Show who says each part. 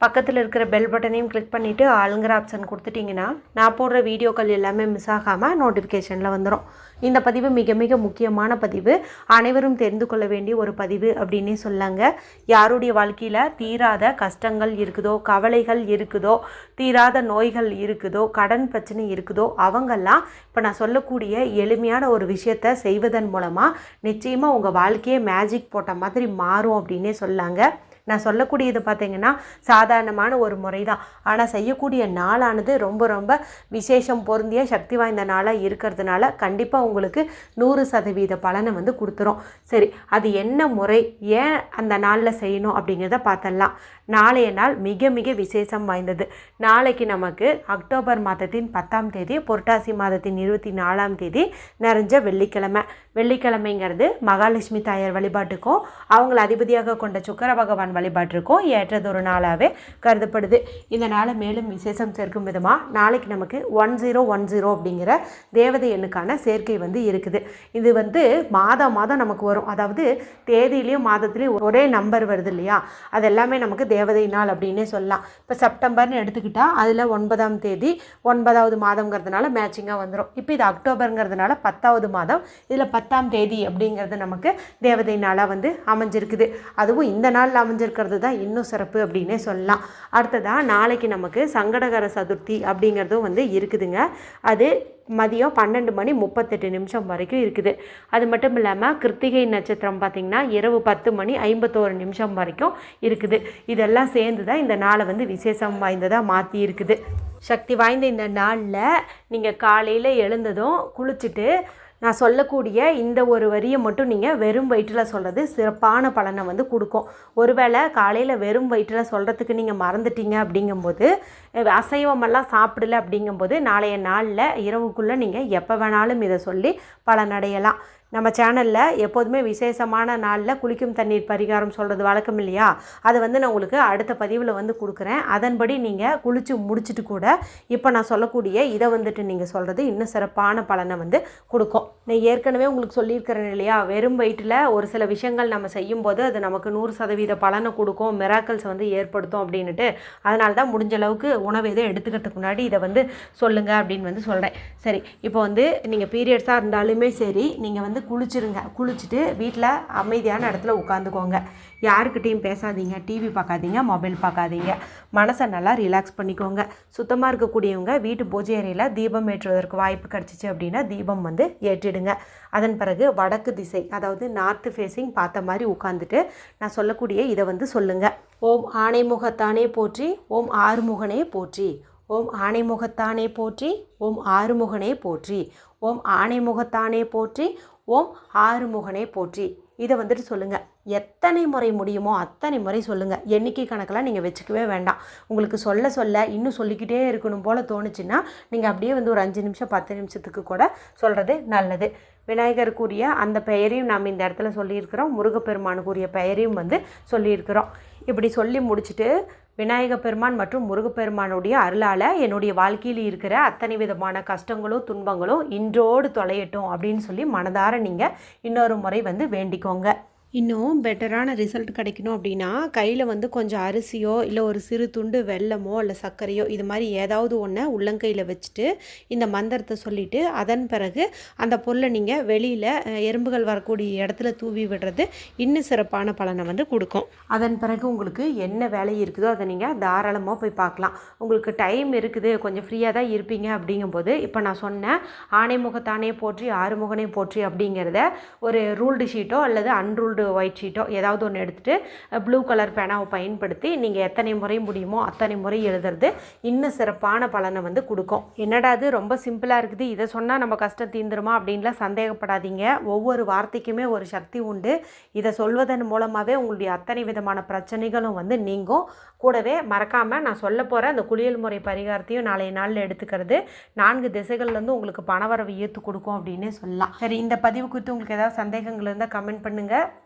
Speaker 1: பக்கத்தில் இருக்கிற பெல் பட்டனையும் கிளிக் பண்ணிவிட்டு ஆளுங்கிற ஆப்ஷன் கொடுத்துட்டிங்கன்னா நான் போடுற வீடியோக்கள் எல்லாமே மிஸ் ஆகாமல் நோட்டிஃபிகேஷனில் வந்துடும் இந்த பதிவு மிக மிக முக்கியமான பதிவு. அனைவரும் தெரிந்து கொள்ள வேண்டிய ஒரு பதிவு அப்படின்னே சொல்லாங்க. யாருடைய வாழ்க்கையில் தீராத கஷ்டங்கள் இருக்குதோ கவலைகள் இருக்குதோ தீராத நோய்கள் இருக்குதோ கடன் பிரச்சனை இருக்குதோ அவங்கெல்லாம் இப்போ நான் சொல்லக்கூடிய எளிமையான ஒரு விஷயத்தை செய்வதன் மூலமாக நிச்சயமாக உங்கள் வாழ்க்கையே மேஜிக் போட்ட மாதிரி மாறும் அப்படின்னே சொல்லாங்க. நான் சொல்லக்கூடியது பார்த்தீங்கன்னா சாதாரணமான ஒரு முறை தான் ஆனால் செய்யக்கூடிய நாளானது ரொம்ப ரொம்ப விசேஷம் பொருந்திய சக்தி வாய்ந்த நாளாக இருக்கிறதுனால கண்டிப்பாக உங்களுக்கு நூறு சதவீத பலனை வந்து கொடுத்துரும். சரி அது என்ன முறை? ஏன் அந்த நாளில் செய்யணும் அப்படிங்கிறத பார்த்தலாம். நாளைய நாள் மிக மிக விசேஷம் வாய்ந்தது. நாளைக்கு நமக்கு அக்டோபர் மாதத்தின் பத்தாம் தேதி புரட்டாசி மாதத்தின் இருபத்தி நாலாம் தேதி நிறைஞ்ச வெள்ளிக்கிழமை. வெள்ளிக்கிழமைங்கிறது மகாலட்சுமி தாயார் வழிபாட்டுக்கும் அவங்கள அதிபதியாக கொண்ட சுக்கர பகவான் வழிபாட்டிற்கும் ஏற்றதொரு நாளாகவே கருதப்படுது. இந்த நாளை மேலும் விசேஷம் சேர்க்கும் விதமாக நாளைக்கு நமக்கு ஒன் ஜீரோ ஒன் ஜீரோ அப்படிங்கிற தேவதை எண்ணுக்கான சேர்க்கை வந்து இருக்குது. இது வந்து மாதம் மாதம் நமக்கு வரும். அதாவது தேதியிலையும் மாதத்துலேயும் ஒரே நம்பர் வருது இல்லையா? அது எல்லாமே நமக்கு தேவதை நாள் அப்படின்னே சொல்லலாம். இப்போ செப்டம்பர்னு எடுத்துக்கிட்டால் அதில் ஒன்பதாம் தேதி ஒன்பதாவது மாதங்கிறதுனால மேட்சிங்காக வந்துடும் இப்போ இது அக்டோபருங்கிறதுனால பத்தாவது மாதம் இதில் பத்தாம் தேதி அப்படிங்கிறது நமக்கு தேவதை நாளாக வந்து அமைஞ்சிருக்குது. அதுவும் இந்த நாளில் அமைஞ்சிருக்கிறது தான் இன்னும் சிறப்பு அப்படின்னே சொல்லலாம். அடுத்ததாக நாளைக்கு நமக்கு சங்கடகர சதுர்த்தி அப்படிங்கிறதும் வந்து இருக்குதுங்க. அது மதியம் பன்னெண்டு மணி முப்பத்தெட்டு நிமிஷம் வரைக்கும் இருக்குது. அது மட்டும் இல்லாமல் கிருத்திகை நட்சத்திரம் பார்த்திங்கன்னா இரவு பத்து மணி ஐம்பத்தோரு நிமிஷம் வரைக்கும் இருக்குது. இதெல்லாம் சேர்ந்து தான் இந்த நாளை வந்து விசேஷம் வாய்ந்ததாக மாற்றி இருக்குது. சக்தி வாய்ந்த இந்த நாளில் நீங்கள் காலையில் எழுந்ததும் குளிச்சுட்டு நான் சொல்லக்கூடிய இந்த ஒரு வரியை மட்டும் நீங்கள் வெறும் வயிற்றில் சொல்கிறது சிறப்பான பலனை வந்து கொடுக்கும். ஒருவேளை காலையில் வெறும் வயிற்றில் சொல்கிறதுக்கு நீங்கள் மறந்துட்டீங்க அப்படிங்கும்போது அசைவமெல்லாம் சாப்பிடல அப்படிங்கும்போது நாளைய நாளில் இரவுக்குள்ளே நீங்கள் எப்போ வேணாலும் இதை சொல்லி பலனடையலாம். நம்ம சேனலில் எப்போதுமே விசேஷமான நாளில் குளிக்கும் தண்ணீர் பரிகாரம் சொல்கிறது வழக்கம் இல்லையா? அதை வந்து நான் உங்களுக்கு அடுத்த பதிவில் வந்து கொடுக்குறேன். அதன்படி நீங்கள் குளித்து முடிச்சுட்டு கூட இப்போ நான் சொல்லக்கூடிய இதை வந்துட்டு நீங்கள் சொல்கிறது இன்னும் சிறப்பான பலனை வந்து கொடுக்கும். நான் ஏற்கனவே உங்களுக்கு சொல்லியிருக்கிறேன் இல்லையா? வெறும் வயிற்றில் ஒரு சில விஷயங்கள் நம்ம செய்யும்போது அது நமக்கு நூறு சதவீத பலனை கொடுக்கும் மிராக்கல்ஸ் வந்து ஏற்படுத்தும் அப்படின்ட்டு அதனால தான் முடிஞ்ச அளவுக்கு உணவு எதுவும் எடுத்துக்கிறதுக்கு முன்னாடி இதை வந்து சொல்லுங்கள் அப்படின்னு வந்து சொல்கிறேன் சரி இப்போ வந்து நீங்கள் பீரியட்ஸாக இருந்தாலுமே சரி நீங்கள் வந்து குளிச்சிருங்க. குளிச்சுட்டு வீட்டில் அமைதியான இடத்துல உட்காந்துக்கோங்க. யாருக்கிட்டேயும் பேசாதீங்க. டிவி பார்க்காதீங்க மொபைல் பார்க்காதீங்க மனசை நல்லா ரிலாக்ஸ் பண்ணிக்கோங்க. சுத்தமாக இருக்கக்கூடியவங்க வீட்டு பூஜை அறையில் தீபம் ஏற்றுவதற்கு வாய்ப்பு கிடச்சிச்சு அப்படின்னா தீபம் வந்து ஏற்றிடுங்க. அதன் பிறகு வடக்கு திசை அதாவது நார்த்து ஃபேஸிங் பார்த்த மாதிரி உட்காந்துட்டு நான் சொல்லக்கூடிய இதை வந்து சொல்லுங்கள் ஓம் ஆணைமுகத்தானே போற்றி ஓம் ஆறுமுகனே போற்றி. ஓம் ஆணைமுகத்தானே போற்றி ஓம் ஆறுமுகனே போற்றி. ஓம் ஆணைமுகத்தானே போற்றி ஓம் ஆறுமுகனே போற்றி. இதை வந்துட்டு சொல்லுங்கள் எத்தனை முறை முடியுமோ அத்தனை முறை சொல்லுங்கள் எண்ணிக்கை கணக்கெல்லாம் நீங்கள் வச்சுக்கவே வேண்டாம். உங்களுக்கு சொல்ல சொல்ல இன்னும் சொல்லிக்கிட்டே இருக்கணும் போல் தோணுச்சுன்னா நீங்கள் அப்படியே வந்து ஒரு அஞ்சு நிமிஷம் பத்து நிமிஷத்துக்கு கூட சொல்கிறது நல்லது. விநாயகருக்குரிய அந்த பெயரையும் நாம் இந்த இடத்துல சொல்லியிருக்கிறோம். முருகப்பெருமானுக்குரிய பெயரையும் வந்து சொல்லியிருக்கிறோம். இப்படி சொல்லி முடிச்சுட்டு விநாயக பெருமான் மற்றும் முருகப்பெருமானுடைய அருளால் என்னுடைய வாழ்க்கையில் இருக்கிற அத்தனை விதமான கஷ்டங்களும் துன்பங்களும் இன்றோடு தொலையட்டும் அப்படின்னு சொல்லி மனதார நீங்கள் இன்னொரு முறை வந்து வேண்டிக்கோங்க. இன்னும் பெட்டரான ரிசல்ட் கிடைக்கணும் அப்படின்னா கையில் வந்து கொஞ்சம் அரிசியோ இல்லை ஒரு சிறு துண்டு வெல்லமோ இல்லை சர்க்கரையோ இது மாதிரி ஏதாவது ஒன்றை உள்ளங்கையில் வச்சுட்டு இந்த மந்திரத்தை சொல்லிவிட்டு அதன் பிறகு அந்த பொருளை நீங்கள் வெளியில் எறும்புகள் வரக்கூடிய இடத்துல தூவி விடுறது இன்னும் சிறப்பான பலனை வந்து கொடுக்கும். அதன் பிறகு உங்களுக்கு என்ன வேலை இருக்குதோ அதை நீங்கள் தாராளமாக போய் பார்க்கலாம். உங்களுக்கு டைம் இருக்குது கொஞ்சம் ஃப்ரீயாக தான் இருப்பீங்க அப்படிங்கும்போது இப்போ நான் சொன்னேன் ஆணைமுகத்தானே போற்றி ஆறுமுகனே போற்றி அப்படிங்கிறத ஒரு ரூல்டு ஷீட்டோ அல்லது அன்ரூல்டு ஒயிட் ஷீட்டோ ஏதாவது ஒன்று எடுத்துகிட்டு ப்ளூ கலர் பேனாவை பயன்படுத்தி நீங்கள் எத்தனை முறை முடியுமோ அத்தனை முறை எழுதுறது இன்னும் சிறப்பான பலனை வந்து கொடுக்கும். என்னடா அது ரொம்ப சிம்பிளாக இருக்குது. இதை சொன்னால் நம்ம கஷ்டம் தீந்துருமா அப்படின்லாம் சந்தேகப்படாதீங்க. ஒவ்வொரு வார்த்தைக்குமே ஒரு சக்தி உண்டு. இதை சொல்வதன் மூலமாகவே உங்களுடைய அத்தனை விதமான பிரச்சனைகளும் வந்து நீங்கும். கூடவே மறக்காமல் நான் சொல்ல போகிற அந்த குளியல் முறை பரிகாரத்தையும் நாளைய நாளில் எடுத்துக்கிறது நான்கு திசைகள்லேருந்து உங்களுக்கு பணவரவை ஈர்த்து கொடுக்கும் அப்படின்னே சொல்லலாம். சரி இந்த பதிவு குறித்து உங்களுக்கு ஏதாவது சந்தேகங்கள் இருந்தால் கமெண்ட் பண்ணுங்கள்